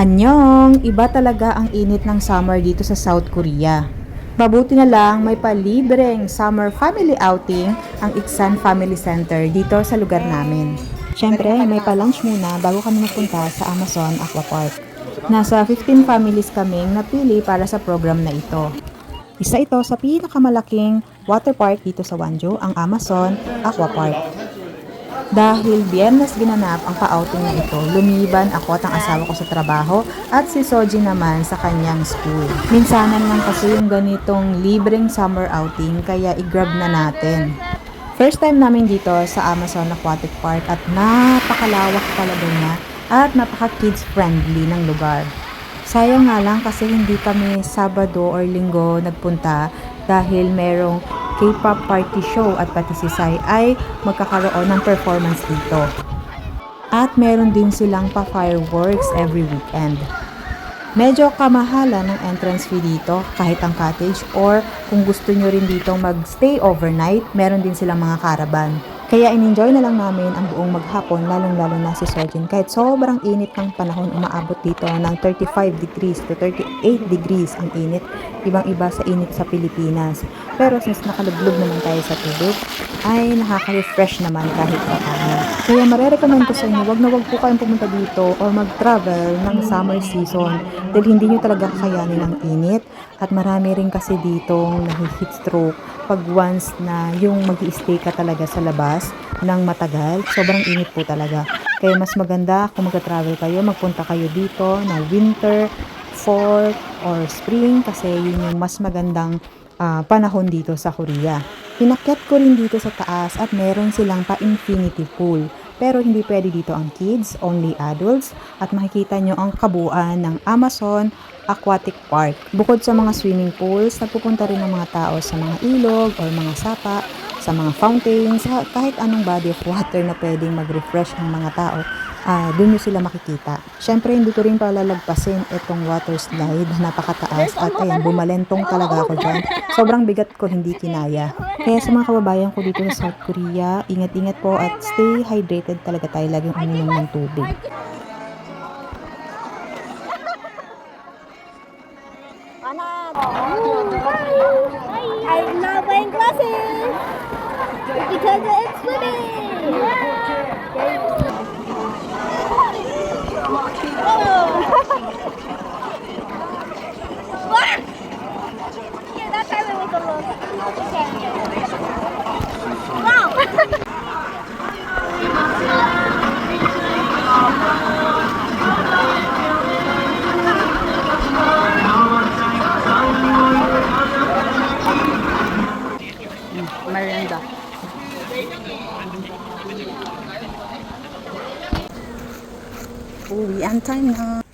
Anyong, iba talaga ang init ng summer dito sa South Korea. Mabuti na lang may palibreng summer family outing ang Iksan Family Center dito sa lugar namin. Siyempre, may pa-lunch muna bago kami mapunta sa Amazon Aqua Park. Nasa 15 families kaming napili para sa program na ito. Isa ito sa pinakamalaking water park dito sa Wanjo, ang Amazon Aqua Park. Dahil biyernes ginanap ang pa-outing na ito, lumiban ako at ang asawa ko sa trabaho at si Soji naman sa kanyang school. Minsanan lang kasi yung ganitong libreng summer outing kaya i-grab na natin. First time namin dito sa Amazon Aquatic Park at napakalawak talaga niya at napaka-kids friendly ng lugar. Sayang nga lang kasi hindi kami Sabado or Linggo nagpunta dahil merong K-pop party show at pati si Sai ay magkakaroon ng performance dito. At meron din silang pa-fireworks every weekend. Medyo kamahala ng entrance fee dito kahit ang cottage or kung gusto nyo rin dito mag-stay overnight, meron din silang mga caravan. Kaya in-enjoy na lang namin ang buong maghapon lalong-lalo na si Sojin kahit sobrang init ng panahon umaabot dito ng 35 degrees to 38 degrees ang init. Ibang-iba sa init sa Pilipinas. Pero since nakalublog naman tayo sa tubig, ay nakaka-refresh naman kahit paano. Kaya marerecommend ko sa inyo, wag na wag po kayong pumunta dito or mag-travel ng summer season dahil hindi nyo talaga kakayanin ang init at marami rin kasi ditong nahi-heat stroke pag once na yung mag stay ka talaga sa labas ng matagal, sobrang init po talaga. Kaya mas maganda kung mag-travel kayo, magpunta kayo dito na winter, fall, or spring kasi yun yung mas magandang ah, panahon dito sa Korea. Pinakyat ko rin dito sa taas at meron silang pa-infinity pool. Pero hindi pwede dito ang kids, only adults. At makikita nyo ang kabuuan ng Amazon Aquatic Park. Bukod sa mga swimming pools, nagpupunta rin ng mga tao sa mga ilog or mga sapa, sa mga fountains, sa kahit anong body of water na pwedeng mag-refresh ng mga tao. Ah, doon nyo sila makikita. Siyempre, hindi ko rin palalagpasin itong water slide na napakataas at ayan, bumalentong talaga ako dyan. Sobrang bigat ko, hindi kinaya. Kaya sa mga kababayan ko dito sa South Korea, ingat-ingat po at stay hydrated talaga tayo laging uminom ng tubig. I'm not wearing glasses because it's swimming. Uwi ang time na.